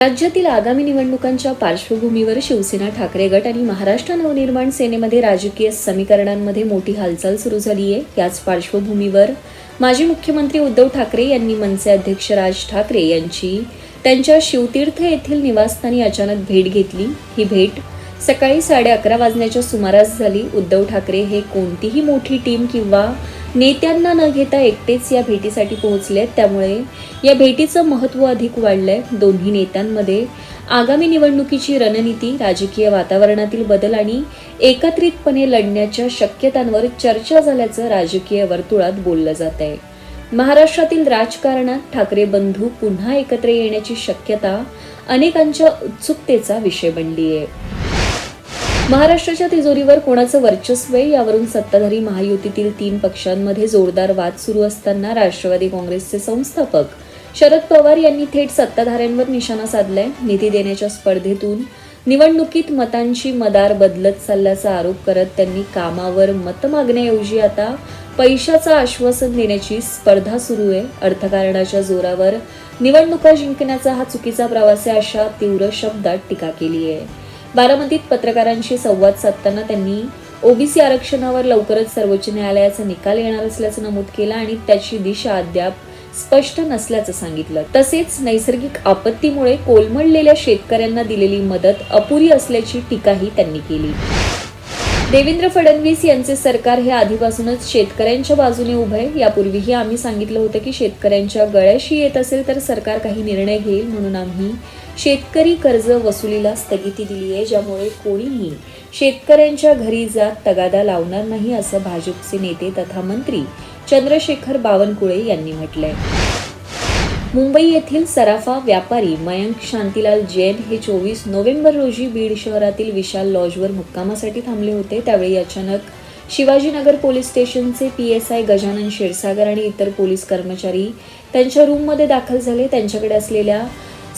राज्यातील आगामी निवडणुकांच्या पार्श्वभूमीवर शिवसेना ठाकरे गट आणि महाराष्ट्र नवनिर्माण सेनेमध्ये राजकीय समीकरणांमध्ये मोठी हालचाल सुरू झाली आहे याच पार्श्वभूमीवर माजी मुख्यमंत्री उद्धव ठाकरे यांनी मनसे अध्यक्ष राज ठाकरे यांची त्यांच्या शिवतीर्थ येथील निवासस्थानी अचानक भेट घेतली. ही भेट सकाळी साडे अकरा वाजण्याच्या सुमारास झाली. उद्धव ठाकरे हे कोणतीही मोठी टीम किंवा नेत्यांना न घेता एकटेच या भेटीसाठी पोहोचले त्यामुळे या भेटीचं महत्त्व अधिक वाढलंय. दोन्ही नेत्यांमध्ये आगामी निवडणुकीची रणनीती राजकीय वातावरणातील बदल आणि एकत्रितपणे लढण्याच्या शक्यतांवर चर्चा झाल्याचं राजकीय वर्तुळात बोललं जात आहे महाराष्ट्रातील राजकारणात ठाकरे बंधू पुन्हा एकत्र येण्याची शक्यता अनेकांच्या उत्सुकतेचा विषय बनली आहे महाराष्ट्राच्या तिजोरीवर कोणाचं वर्चस्व आहे? यावरून सत्ताधारी महायुतीतील तीन पक्षांमध्ये जोरदार वाद सुरू असताना राष्ट्रवादी काँग्रेसचे संस्थापक शरद पवार यांनी थेट सत्ताधाऱ्यांवर निशाणा साधलाय. निधी देण्याच्या स्पर्धेतून निवडणुकीत मतांची मदार बदलत चालल्याचा आरोप करत त्यांनी कामावर मत मागण्याऐवजी आता पैशाचं आश्वासन देण्याची स्पर्धा सुरू आहे. अर्थकारणाच्या जोरावर निवडणुका जिंकण्याचा हा चुकीचा प्रवास आहे अशा तीव्र शब्दात टीका केली आहे. बारामतीत पत्रकारांशी संवाद साधताना त्यांनी ओबीसी आरक्षणावर लवकरच सर्वोच्च न्यायालयाचा निकाल येणार असल्याचं नमूद केलं आणि त्याची दिशा अद्याप स्पष्ट नसल्याचं सांगितलं. तसेच नैसर्गिक आपत्तीमुळे कोलमडलेल्या शेतकऱ्यांना दिलेली मदत अपुरी असल्याची टीकाही त्यांनी केली. देवेंद्र फडणवीस यांचे सरकार हे आधीपासूनच शेतकऱ्यांच्या बाजूने उभे आहे. यापूर्वीही आम्ही सांगितलं होतं की शेतकऱ्यांच्या गळ्याशी येत असेल तर सरकार काही निर्णय घेईल म्हणून आम्ही शेतकरी कर्ज वसुलीला स्थगिती दिली आहे ज्यामुळे कोणीही शेतकऱ्यांच्या घरी जात तगादा लावणार नाही असं भाजपचे नेते तथा मंत्री चंद्रशेखर बावनकुळे यांनी म्हटलंय. मुंबई येथील सराफा व्यापारी मयंक शांतीलाल जैन हे चोवीस नोव्हेंबर रोजी बीड शहरातील विशाल लॉजवर मुक्कामासाठी थांबले होते. त्यावेळी अचानक शिवाजीनगर पोलीस स्टेशनचे P S I Gajanan Kshirsagar आणि इतर पोलीस कर्मचारी त्यांच्या रूममध्ये दाखल झाले. त्यांच्याकडे असलेल्या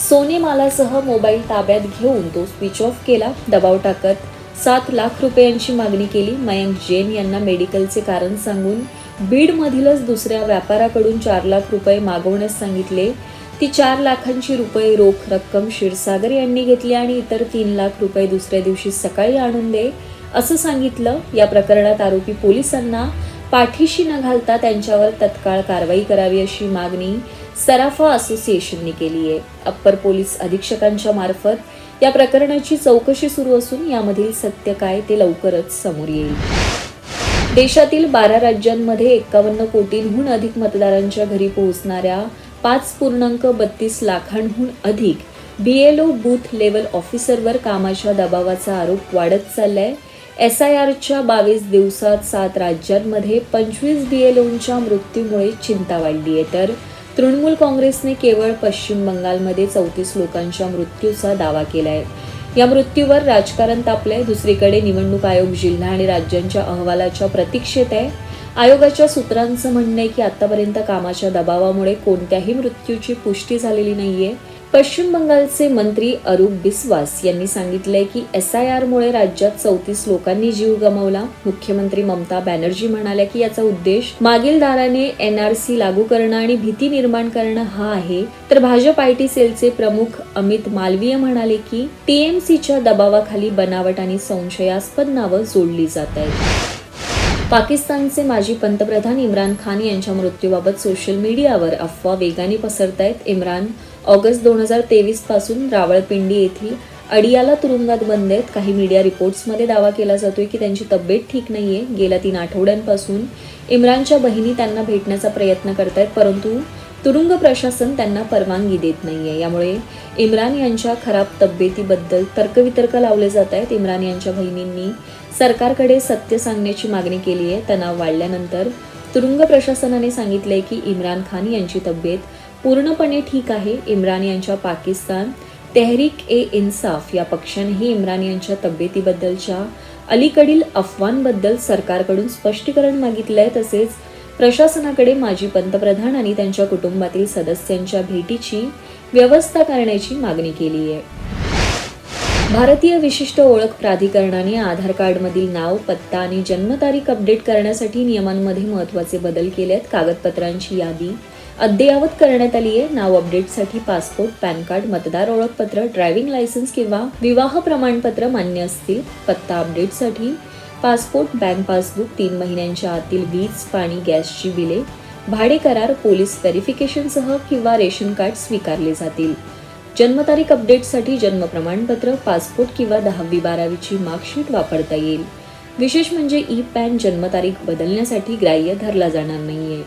सोनेमालासह मोबाईल ताब्यात घेऊन तो स्विच ऑफ केला. दबाव टाकत सात लाख रुपयांची मागणी केली. मयंक जैन यांना मेडिकलचे कारण सांगून बीडमधीलच दुसऱ्या व्यापाराकडून चार लाख रुपये मागवण्यास सांगितले. ती चार लाखांची रुपये रोख रक्कम क्षीरसागर यांनी घेतली आणि इतर तीन लाख रुपये दुसऱ्या दिवशी सकाळी आणून दे असं सांगितलं. या प्रकरणात आरोपी पोलिसांना पाठीशी न घालता त्यांच्यावर तत्काळ कारवाई करावी अशी मागणी सराफा असोसिएशनने केली आहे अप्पर पोलीस अधीक्षकांच्या मार्फत या प्रकरणाची चौकशी सुरू असून यामधील सत्य काय ते लवकरच समोर येईल. देशातील बारा राज्यांमध्ये एक्कावन्न कोटींहून अधिक मतदारांच्या घरी पोहोचणाऱ्या पाच पूर्णांक बत्तीस लाखांहून अधिक बीएलओ बूथ लेवल ऑफिसरवर कामाच्या दबावाचा आरोप वाढत चाललाय. एस आय आरच्या बावीस दिवसात सात राज्यांमध्ये पंचवीस बीएलओंच्या मृत्यूमुळे चिंता वाढली आहे. तर तृणमूल काँग्रेसने केवळ पश्चिम बंगालमध्ये चौतीस लोकांच्या मृत्यूचा दावा केला आहे या मृत्यूवर राजकारण तापले दुसरीकडे निवडणूक आयोग जिल्हा आणि राज्यांच्या अहवालाच्या प्रतीक्षेत आहे. आयोगाच्या सूत्रांचं म्हणणं आहे की आतापर्यंत कामाच्या दबावामुळे कोणत्याही मृत्यूची पुष्टी झालेली नाहीये. पश्चिम बंगालचे मंत्री अरूप बिस्वास यांनी सांगितलंय की एस आय आरमुळे राज्यात चौतीस लोकांनी जीव गमावला. मुख्यमंत्री ममता बॅनर्जी म्हणाल्या की याचा उद्देश मागील दाराने एनआरसी लागू करणं आणि भीती निर्माण करणं हा आहे. तर भाजप आयटी सेलचे प्रमुख अमित मालवीय म्हणाले की टीएमसीच्या दबावाखाली बनावट आणि संशयास्पद नावं जोडली जात आहेत. पाकिस्तानचे माजी पंतप्रधान इम्रान खान यांच्या मृत्यूबाबत सोशल मीडियावर अफवा वेगाने पसरत आहेत इम्रान ऑगस्ट दोन हजार तेवीसपासून रावळपिंडी येथील अडियाला तुरुंगात बंद आहेत. काही मीडिया रिपोर्ट्समध्ये दावा केला जातोय की त्यांची तब्येत ठीक नाही आहे गेल्या तीन आठवड्यांपासून इम्रानच्या बहिणी त्यांना भेटण्याचा प्रयत्न करतायत परंतु तुरुंग प्रशासन त्यांना परवानगी देत नाही आहे यामुळे इम्रान यांच्या खराब तब्येतीबद्दल तर्कवितर्क लावले जात आहेत इम्रान यांच्या बहिणींनी सरकारकडे सत्य सांगण्याची मागणी केली आहे तणाव वाढल्यानंतर तुरुंग प्रशासनाने सांगितले की इम्रान खान यांची तब्येत पूर्णपणे ठीक आहे इम्रान यांच्या पाकिस्तान. तेहरीक ए इन्साफ या पक्षानेही इम्रान यांच्या तब्येतीबद्दलच्या अलीकडील अफवांबद्दल सरकारकडून स्पष्टीकरण मागितलं आहे तसेच प्रशासनाकडे माजी पंतप्रधान आणि त्यांच्या कुटुंबातील सदस्यांच्या भेटीची व्यवस्था करण्याची मागणी केली आहे भारतीय विशिष्ट ओळख प्राधिकरणाने आधार कार्डमधील नाव पत्ता आणि जन्मतारीख अपडेट करण्यासाठी नियमांमध्ये महत्त्वाचे बदल केले आहेत कागदपत्रांची यादी अद्ययावत करण्यात आली आहे नाव अपडेटसाठी पासपोर्ट पॅन कार्ड मतदार ओळखपत्र ड्रायव्हिंग लायसन्स किंवा विवाह प्रमाणपत्र मान्य असतील. पत्ता अपडेटसाठी पासपोर्ट बँक पासबुक तीन महिन्यांच्या आतील वीज पाणी गॅसची बिले भाडे करार पोलीस व्हेरिफिकेशनसह किंवा रेशन कार्ड स्वीकारले जातील. जन्मतारीख अपडेटसाठी जन्म प्रमाणपत्र पासपोर्ट किंवा दहावी बारावीची मार्कशीट वापरता येईल. विशेष म्हणजे ई पॅन जन्मतारीख बदलण्यासाठी ग्राह्य धरला जाणार नाहीये.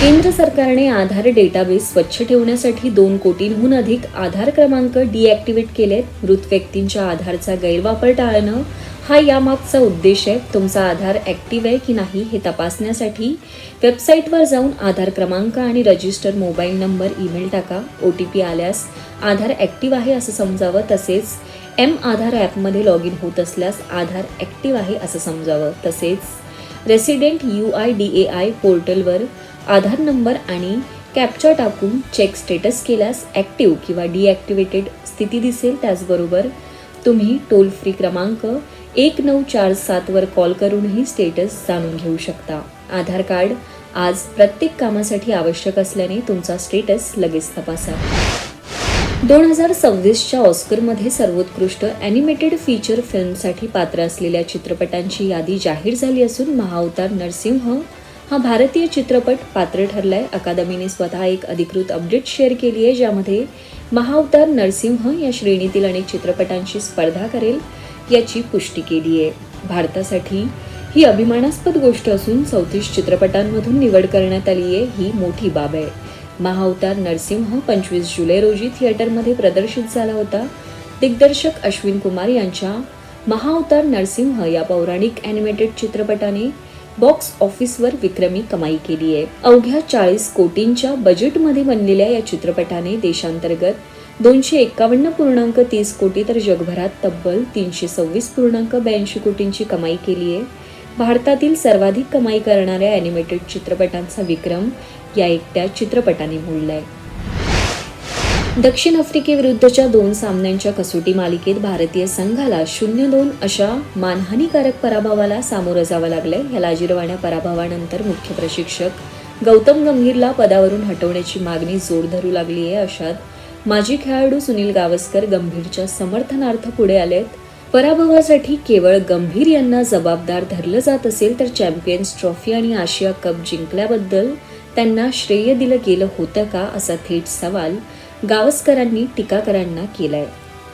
केंद्र सरकारने आधार डेटाबेस स्वच्छ ठेवण्यासाठी दोन कोटींहून अधिक आधार क्रमांक डिॲक्टिव्हेट केलेत. मृत व्यक्तींच्या आधारचा गैरवापर टाळणं हा यामागचा उद्देश आहे. तुमचा आधार ॲक्टिव्ह आहे की नाही हे तपासण्यासाठी वेबसाईटवर जाऊन आधार क्रमांक आणि रजिस्टर मोबाईल नंबर ईमेल टाका. ओ टी पी आल्यास आधार ॲक्टिव्ह आहे असं समजावं. तसेच एम आधार ॲपमध्ये लॉग इन होत असल्यास आधार ॲक्टिव्ह आहे असं समजावं. तसेच resident U I D A I पोर्टलवर आधार नंबर आणि कॅप्चर टाकून चेक स्टेटस केल्यास ॲक्टिव्ह किंवा डिॲक्टिवेटेड स्थिती दिसेल. त्याचबरोबर तुम्ही टोल फ्री क्रमांक एक नऊ चार सातवर कॉल करूनही स्टेटस जाणून घेऊ शकता. आधार कार्ड आज प्रत्येक कामासाठी आवश्यक असल्याने तुमचा स्टेटस लगेच तपासा. दोन हजार सव्वीसच्या ऑस्करमध्ये सर्वोत्कृष्ट ॲनिमेटेड फीचर फिल्मसाठी पात्र असलेल्या चित्रपटांची यादी जाहीर झाली असून महाअवतार नरसिंह हा भारतीय चित्रपट पात्र ठरलाय. अकादमीने स्वतः एक अधिकृत अपडेट शेअर केली आहे ज्यामध्ये महाअवतार नरसिंह या श्रेणीतील अनेक चित्रपटांशी स्पर्धा करेल याची पुष्टी केली आहे. भारतासाठी ही अभिमानास्पद गोष्ट असून चौतीस चित्रपटांमधून निवड करण्यात आली आहे ही मोठी बाब आहे. महाअवतार नरसिंह पंचवीस जुलै रोजी थिएटरमध्ये प्रदर्शित झाला होता. दिग्दर्शक अश्विन कुमार यांच्या महाअवतार नरसिंह या पौराणिक ॲनिमेटेड चित्रपटाने बॉक्स ऑफिसवर विक्रमी कमाई केली आहे. अवघ्या चाळीस कोटींच्या बजेटमध्ये बनलेल्या या चित्रपटाने देशांतर्गत दोनशे एकावन्न पूर्णांक तीस कोटी तर जगभरात तब्बल तीनशे सव्वीस पूर्णांक ब्याऐंशी कोटींची कमाई केली आहे. भारतातील सर्वाधिक कमाई करणाऱ्या ॲनिमेटेड चित्रपटांचा विक्रम या एकट्या चित्रपटाने मोडला आहे. दक्षिण आफ्रिकेविरुद्धच्या दोन सामन्यांच्या कसोटी मालिकेत भारतीय संघाला शून्य दोन अशा मानहानीकारक पराभवाला सामोरं जावं लागलंय. या लाजिरवाण्या पराभवानंतर मुख्य प्रशिक्षक गौतम गंभीरला पदावरून हटवण्याची मागणी जोर धरू लागली आहे. अशात माजी खेळाडू सुनील गावस्कर गंभीरच्या समर्थनार्थ पुढे आलेत. पराभवासाठी केवळ गंभीर यांना जबाबदार धरलं जात असेल तर चॅम्पियन्स ट्रॉफी आणि आशिया कप जिंकल्याबद्दल त्यांना श्रेय दिलं गेलं होतं का असा थेट सवाल गावस्करांनी टीकाकरांना केलाय.